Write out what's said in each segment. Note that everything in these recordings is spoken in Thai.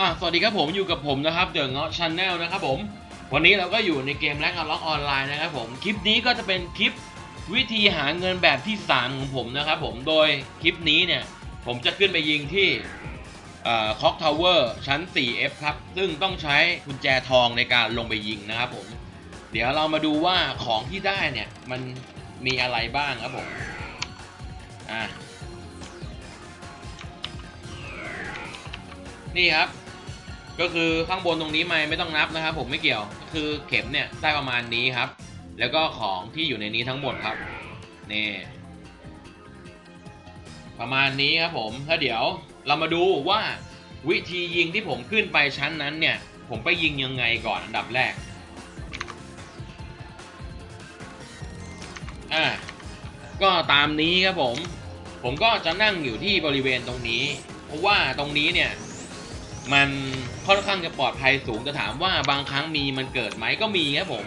อะสวัสดีครับผมอยู่กับผมนะครับเดอะเงาะชาแนลนะครับผม วันนี้เราก็อยู่ในเกมแร็กอล็อกออนไลน์นะครับผมคลิปนี้ก็จะเป็นคลิปวิธีหาเงินแบบที่ 3 ของผมนะครับผมโดยคลิปนี้เนี่ย ผมจะขึ้นไปยิงที่คอกทาวเวอร์ชั้น 4F ครับ ซึ่งต้องใช้กุญแจทองในการลงไปยิงนะครับผม เดี๋ยวเรามาดูว่าของที่ได้เนี่ย มันมีอะไรบ้างครับผม อะนี่ครับ ก็คือข้างบนตรงนี้ไม่ไม่ต้องนับนะครับ ผมไม่เกี่ยว คือเข็มเนี่ยได้ประมาณนี้ครับ แล้วก็ของที่อยู่ในนี้ทั้งหมดครับนี่ประมาณนี้ครับผมแล้วเดี๋ยวเรามาดูว่าวิธียิงที่ผมขึ้นไปชั้นนั้นเนี่ย ผมไปยิงยังไงก่อนอันดับแรกอ่าก็ตามนี้ครับผม ผมก็จะนั่งอยู่ที่บริเวณตรงนี้ เพราะว่าตรงนี้เนี่ย มันค่อนข้างจะปลอดภัยสูงจะถามว่าบางครั้งมีมันเกิดไหมก็มีครับผม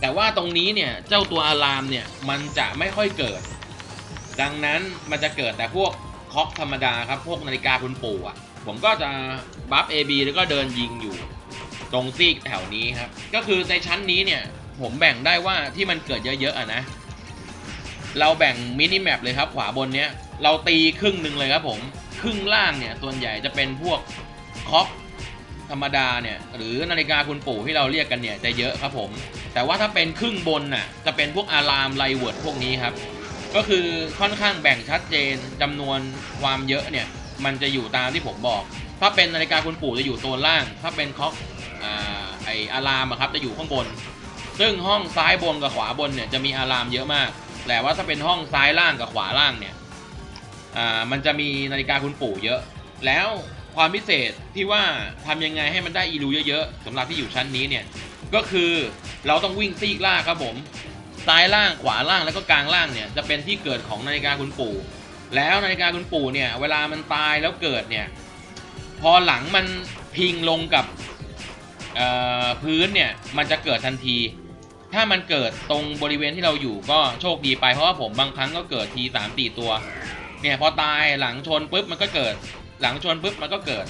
แต่ว่าตรงนี้เนี่ยเจ้าตัวอะลามเนี่ยมันจะไม่ค่อยเกิด ดังนั้นมันจะเกิดแต่พวกคอกธรรมดาครับพวกนาฬิกาคุณปู่อะผมก็จะบัฟ AB แล้วก็เดินยิงอยู่ ตรงซีกแถวนี้ครับ ก็คือในชั้นนี้เนี่ยผมแบ่งได้ว่าที่มันเกิดเยอะๆอะนะ เราแบ่งมินิแมปเลยครับ ขวาบนเนี้ยเราตีครึ่งหนึ่งเลยครับผม ครึ่งล่างเนี่ยส่วนใหญ่จะเป็นพวก คอกธรรมดาเนี่ยหรือนาฬิกาคุณปู่ที่เราเรียกกันเนี่ยจะเยอะครับผม แต่ว่าถ้าเป็นครึ่งบนน่ะจะเป็นพวกอะลามไลเวิร์ดพวกนี้ครับ ก็คือค่อนข้างแบ่งชัดเจนจำนวนความเยอะเนี่ยมันจะอยู่ตามที่ผมบอก ถ้าเป็นนาฬิกาคุณปู่จะอยู่โซนล่าง ถ้าเป็นคอกอ่าไออะลามครับจะอยู่ข้างบน ซึ่งห้องซ้ายบนกับขวาบนเนี่ยจะมีอะลามเยอะมาก แต่ว่าถ้าเป็นห้องซ้ายล่างกับขวาล่างเนี่ยอ่ามันจะมีนาฬิกาคุณปู่เยอะ แล้ว ความพิเศษที่ว่าทำยังไงให้มันได้อีรูเยอะๆสำหรับที่อยู่ชั้นนี้เนี่ยก็คือเราต้องวิ่งซีกล่างครับผมซ้ายล่างขวาล่างแล้วก็กลางล่างเนี่ยจะเป็นที่เกิดของนาฬิกาคุณปู่ แล้วนาฬิกาคุณปู่เนี่ยเวลามันตายแล้วเกิดเนี่ยพอหลังมันพิงลงกับพื้นเนี่ยมันจะเกิดทันที ถ้ามันเกิดตรงบริเวณที่เราอยู่ก็โชคดีไปเพราะว่าผมบางครั้งก็เกิดทีสามสี่ตัวเนี่ยพอตายหลังชนปุ๊บมันก็เกิด หลังชนปุ๊บมันก็เกิด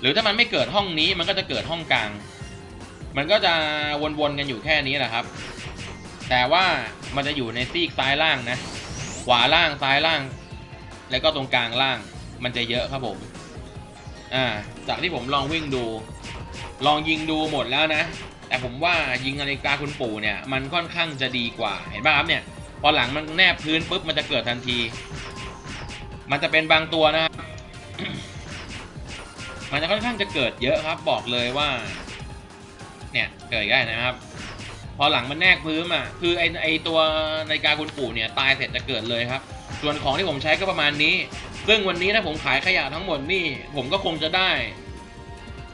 หรือถ้ามันไม่เกิดห้องนี้มันก็จะเกิดห้องกลาง มันก็จะวนๆกันอยู่แค่นี้แหละครับ แต่ว่ามันจะอยู่ในซีกซ้ายล่างนะ ขวาล่างซ้ายล่าง แล้วก็ตรงกลางล่าง มันจะเยอะครับผมอ่าจากที่ผมลองวิ่งดู ลองยิงดูหมดแล้วนะ แต่ผมว่ายิงนาฬิกาคุณปู่เนี่ย มันค่อนข้างจะดีกว่าเห็นป่ะครับเนี่ยพอหลังมันแนบพื้นปุ๊บมันจะเกิดทันที มันจะเป็นบางตัวนะครับ มันจะค่อนข้างจะเกิดเยอะครับ บอกเลยว่า เนี่ยเกิดได้นะครับ พอหลังมันแนกพื้นอะ คือไอไอตัวนาฬิกาคุณปู่เนี่ยตายเสร็จจะเกิดเลยครับ ส่วนของที่ผมใช้ก็ประมาณนี้ ซึ่งวันนี้ถ้าผมขายขยะทั้งหมดนี่ ผมก็คงจะได้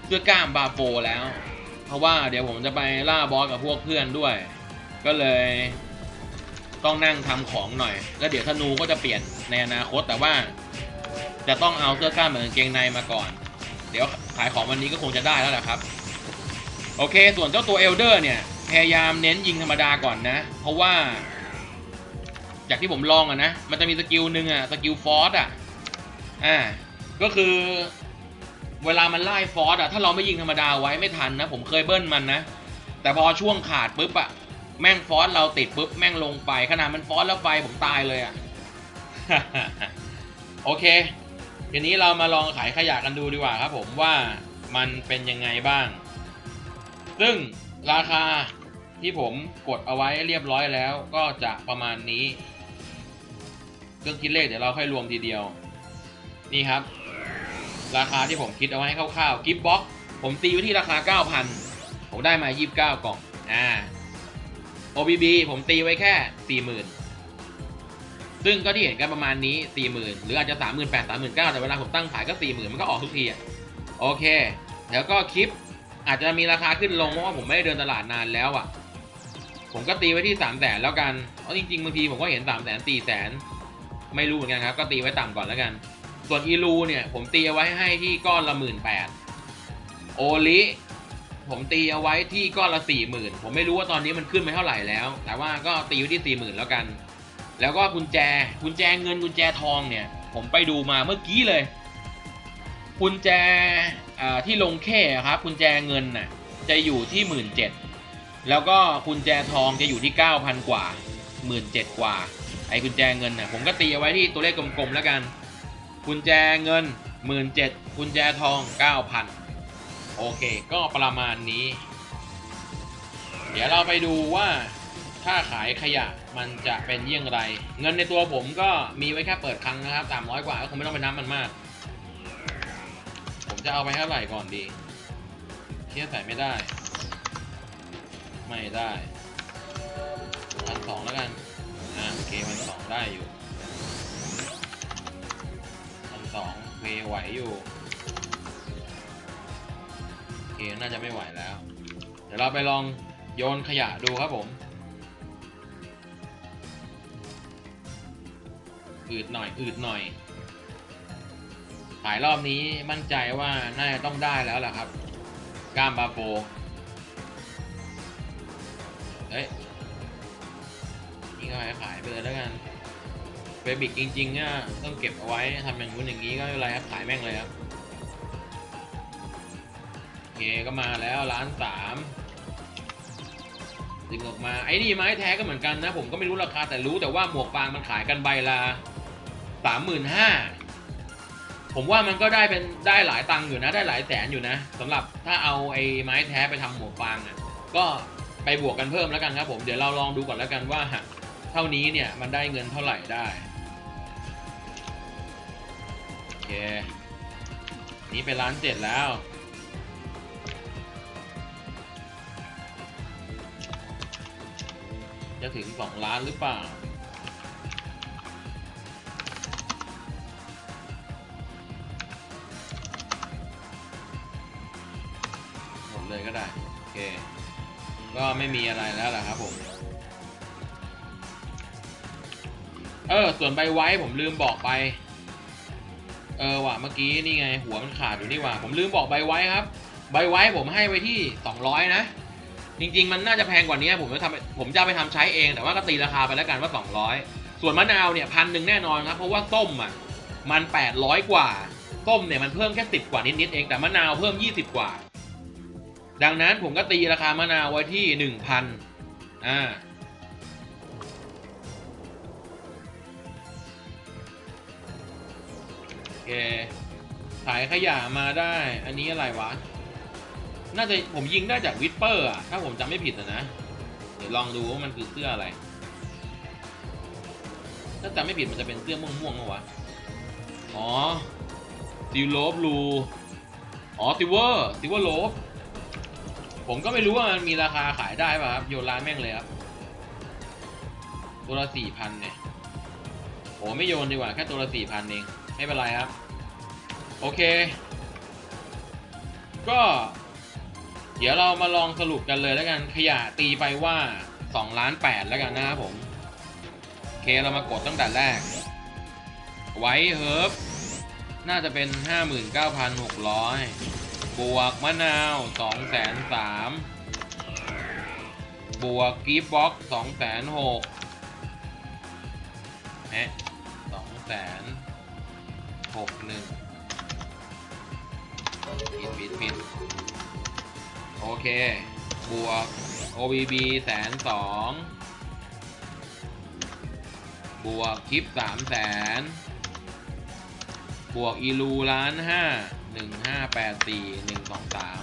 เสื้อกล้ามบาโฟแล้ว เพราะว่าเดี๋ยวผมจะไปล่าบอสกับพวกเพื่อนด้วย ก็เลยต้องนั่งทำของหน่อย แล้วเดี๋ยวธนูก็จะเปลี่ยนในอนาคตแต่ว่า จะต้องเอาเสื้อกล้ามเหมือนกางเกงในมาก่อน เดี๋ยวขายของวันนี้ก็คงจะได้แล้วแหละครับ โอเค ส่วนเจ้าตัวเอลเดอร์เนี่ย พยายามเน้นยิงธรรมดาก่อนนะ เพราะว่า จากที่ผมลองอะนะ มันจะมีสกิลหนึ่งอะสกิลฟอร์สอะอ่า ก็คือเวลามันไล่ฟอร์สอะถ้าเราไม่ยิงธรรมดาไว้ไม่ทันนะ ผมเคยเบิ้ลมันนะ แต่พอช่วงขาดปุ๊บอะแม่งฟอร์สเราติดปุ๊บแม่งลงไปขนาดมันฟอร์สแล้วไฟผมตายเลยอะโอเค ทีนี้เรามาลองขายขยะกันดูดีกว่าครับผมว่ามันเป็นยังไงบ้าง ซึ่งราคาที่ผมกดเอาไว้เรียบร้อยแล้ว ก็จะประมาณนี้ เครื่องคิดเลขเดี๋ยวเราค่อยรวมทีเดียว นี่ครับ ราคาที่ผมคิดเอาไว้ให้คร่าวๆกิฟต์บ็อกผมตีไว้ที่ราคา 9,000 ผมได้มา 29 กล่องอ่า OBB ผมตีไว้แค่ 40,000 ซึ่งก็ที่เห็นกันประมาณนี้ 40,000 หรืออาจจะ38,000 39,000แต่เวลาผมตั้งขายก็ 40,000 มันก็ออกทุกทีอะโอเค แล้วก็คลิปอาจจะมีราคาขึ้นลงเพราะว่าผมไม่ได้เดินตลาดนานแล้วอะ ผมก็ตีไว้ที่3 0 0แสนแล้วกันเพราะจริงๆบางทีผมก็เห็น3 0 0แสน4แสนไม่รู้เหมือนกันครับ ก็ตีไว้ต่ำก่อนแล้วกัน ส่วนอีลูเนี่ย ผมตีเอาไว้ให้ที่ก้อนละหมื่นแปดโอลิผมตีเอาไว้ที่ก้อนละสี่หมื่นผมไม่รู้ว่าตอนนี้มันขึ้นไปเท่าไหร่แล้ว แต่ว่าก็ตีไว้ที่สี่หมื่นแล้วกัน แล้วก็กุญแจกุญแจเงินกุญแจทองเนี่ย ผมไปดูมาเมื่อกี้เลย กุญแจที่ลงแค่ครับกุญแจเงินน่ะจะอยู่ที่หมื่นเจ็ดแล้วก็กุญแจทองจะอยู่ที่เก้าพันกว่าหมื่นเจ็ดกว่า ไอ้กุญแจเงินน่ะผมก็ตีเอาไว้ที่ตัวเลขกลมๆแล้วกัน กุญแจเงินหมื่นเจ็ดกุญแจทองเก้าพันโอเค ก็ประมาณนี้ เดี๋ยวเราไปดูว่าถ้าขายขยะ มันจะเป็นเยี่ยงไร เงินในตัวผมก็มีไว้แค่เปิดครั้งนะครับสามร้อยกว่าก็คงไม่ต้องไปนับมันมาก ผมจะเอาไปเท่าไหร่ก่อนดีเทียใส่ไม่ได้ ไม่ได้พันสองแล้วกัน อ่าโอเคพันสองได้อยู่พันสองเวไหวอยู่โอเคน่าจะไม่ไหวแล้ว เดี๋ยวเราไปลองโยนขยะดูครับผม อืดหน่อย อืดหน่อยขายรอบนี้มั่นใจว่า น่าจะต้องได้แล้วล่ะครับ ก้ามบาโฟเฮ้ยนี่ก็ขายขายไปเลยแล้วกันเบบิกจริงๆเนี่ยต้องเก็บเอาไว้ทำอย่างนู้นอย่างนี้ก็ไม่เป็นไรครับ ขายแม่งเลยครับโอเคก็มาแล้วร้านสามดึงออกมาไอ้นี่ไม้แท้ก็เหมือนกันนะ ผมก็ไม่รู้ราคาแต่รู้แต่ว่าหมวกฟางมันขายกันใบละ สามหมื่นห้าผมว่ามันก็ได้เป็นได้หลายตังค์อยู่นะ ได้หลายแสนอยู่นะสำหรับถ้าเอาไอ้ไม้แท้ไปทำหมวกฟางอะก็ไปบวกกันเพิ่มแล้วกันครับผมเดี๋ยวเราลองดูก่อนแล้วกันว่า เท่านี้เนี่ยมันได้เงินเท่าไหร่ได้โอเคนี่เป็นร้านเจ็ดแล้วจะถึงสองล้านหรือเปล่า เลยก็ได้ โอเค ก็ไม่มีอะไรแล้วล่ะครับผม เออ ส่วนใบไว้ผมลืมบอกไป เออว่ะเมื่อกี้นี่ไง หัวมันขาดอยู่นี่ว่ะผมลืมบอกใบไว้ครับ ใบไว้ผมให้ไว้ที่ 200 นะ จริง ๆ มันน่าจะแพงกว่านี้ ผมจะทำผมจะไปทำใช้เอง แต่ว่าก็ตีราคาไปแล้วกันว่า 200 ส่วนมะนาวเนี่ยพันหนึ่งแน่นอนครับ เพราะว่าส้มอะมัน 800 กว่าส้มเนี่ยมันเพิ่มแค่ 10 กว่านิดๆเองแต่มะนาวเพิ่ม 20 กว่า ดังนั้นผมก็ตีราคามะนาวไว้ที่ 1,000อ่าโอเคขายขยะมาได้ อันนี้อะไรวะ น่าจะผมยิงได้จากวิสเปอร์อะถ้าผมจำไม่ผิดอะนะ เดี๋ยวลองดูว่ามันคือเสื้ออะไร ถ้าจำไม่ผิดมันจะเป็นเสื้อม่วงๆปะวะ อ๋อซิลโลบลู อ๋อซิเวอร์ซิเวอร์โลบ ผมก็ไม่รู้ว่ามันมีราคาขายได้ป่ะครับโยนร้านแม่งเลยครับตัวละสี่พันเนี่ยโอ้ไม่โยนดีกว่าแค่ตัวละสี่พันเองไม่เป็นไรครับ โอเค ก็ เดี๋ยวเรามาลองสรุปกันเลยแล้วกันขยะตีไปว่า2ล้าน8แล้วกันนะครับผมโอเคเรามากดตั้งแต่แรก ไว้เฮิร์บน่าจะเป็น 59,600 บวกมะนาว2แสน3บวกกีฟบ็อก2แสน6แฮะ2แสน6 1ปิดปิดปิดโอเค บวก OBB แสนสองบวกคลิปสามแสนบวกอีลูล้านห้า หนึ่งห้าแปดสี่หนึ่งสองสาม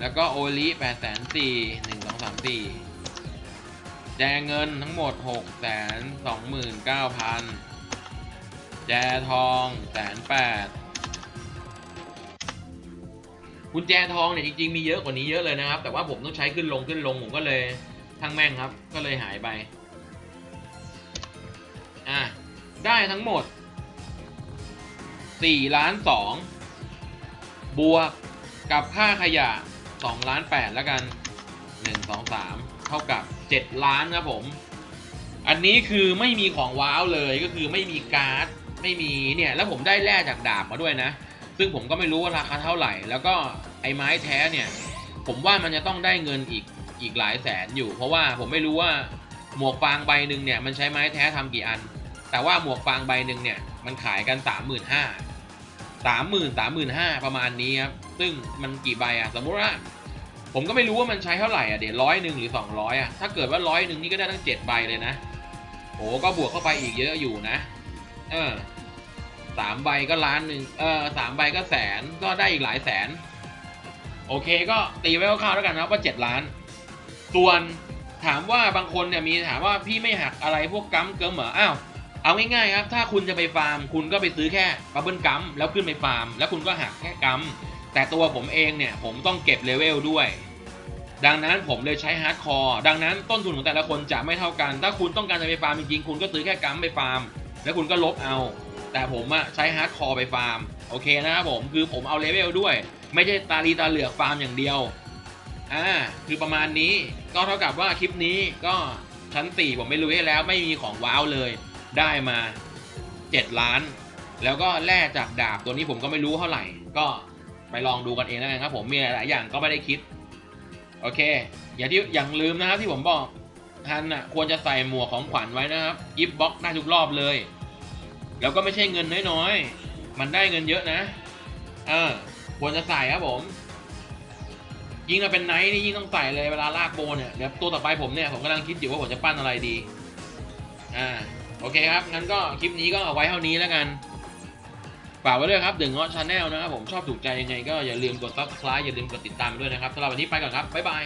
แล้วก็โอลิแปดแสนสี่หนึ่งสองสามสี่แจเงินทั้งหมดหกแสนสองหมื่นเก้าพันแจทองแสนแปดกุญแจทองเนี่ยจริงๆมีเยอะกว่านี้เยอะเลยนะครับ แต่ว่าผมต้องใช้ขึ้นลงขึ้นลงผมก็เลยทั้งแม่งครับ ก็เลยหายไป อะ ได้ทั้งหมด 4ล้าน2บวกกับค่าขยะ2ล้าน8แล้วกัน1 2 3เท่ากับ7ล้านครับผม อันนี้คือไม่มีของว้าวเลยก็คือไม่มีการ์ดไม่มีเนี่ยแล้วผมได้แร่จากดาบมาด้วยนะ ซึ่งผมก็ไม่รู้ว่าราคาเท่าไหร่ แล้วก็ไอ้ไม้แท้เนี่ย ผมว่ามันจะต้องได้เงินอีกอีกหลายแสนอยู่ เพราะว่าผมไม่รู้ว่าหมวกฟางใบหนึ่งเนี่ยมันใช้ไม้แท้ทำกี่อัน แต่ว่าหมวกฟางใบหนึ่งเนี่ยมันขายกันสามหมื่นห้า สามหมื่นสามหมื่นห้าประมาณนี้ครับ ซึ่งมันกี่ใบอะสมมุติว่า ผมก็ไม่รู้ว่ามันใช้เท่าไหร่อะ เดี๋ยวร้อยหนึ่งหรือสองร้อยอะ ถ้าเกิดว่าร้อยหนึ่งนี่ก็ได้ตั้งเจ็ดใบเลยนะ โอ้ก็บวกเข้าไปอีกเยอะอยู่นะ เออสามใบก็ล้านหนึ่งเออสามใบก็แสน ก็ได้อีกหลายแสน โอเคก็ตีไว้คร่าวๆแล้วกันนะว่าเจ็ดล้าน ส่วนถามว่าบางคนเนี่ยมีถามว่าพี่ไม่หักอะไรพวกกัมเกิมเหรอ อ้าว เอาง่ายๆครับ ถ้าคุณจะไปฟาร์ม คุณก็ไปซื้อแค่บับเบิลกัมแล้วขึ้นไปฟาร์ม แล้วคุณก็หักแค่กัมแต่ตัวผมเองเนี่ย ผมต้องเก็บเลเวลด้วย ดังนั้นผมเลยใช้ฮาร์ดคอร์ดังนั้นต้นทุนของแต่ละคนจะไม่เท่ากัน ถ้าคุณต้องการจะไปฟาร์มจริงๆคุณก็ซื้อแค่กัมไปฟาร์ม แล้วคุณก็ลบเอา แต่ผมอะใช้ฮาร์ดคอร์ไปฟาร์มโอเคนะครับผมคือผมเอาเลเวลด้วย ไม่ใช่ตาลีตาเหลือกฟาร์มอย่างเดียวอ่าคือประมาณนี้ก็เท่ากับว่าคลิปนี้ก็ชั้นสี่ผมไม่รู้ให้แล้วไม่มีของว้าวเลย ได้มาเจ็ดล้าน แล้วก็แล่จากดาบตัวนี้ผมก็ไม่รู้เท่าไหร่ ก็ไปลองดูกันเองแล้วกันครับ ผมมีหลายอย่างก็ไม่ได้คิด โอเค อย่าที่อย่างลืมนะครับที่ผมบอกท่านอะควรจะใส่หมวกของขวัญไว้นะครับยิบบ็อกได้ทุกรอบเลย แล้วก็ไม่ใช่เงินน้อยๆ มันได้เงินเยอะนะเออควรจะใส่ครับผม ยิ่งถ้าเป็นไนท์นี่ยิ่งต้องใส่เลยเวลาลากโบเนี่ยเดี๋ยวตัวต่อไปผมเนี่ยผมกำลังคิดอยู่ว่าผมจะปั้นอะไรดี อ่า โอเคครับ งั้นก็คลิปนี้ก็เอาไว้เท่านี้แล้วกันฝากไว้ด้วยครับเดอะงาะชาแนลนะครับผมชอบถูกใจยังไงก็อย่าลืมกด subscribe อย่าลืมกดติดตามด้วยนะครับสำหรับวันนี้ไปก่อนครับบ๊ายบาย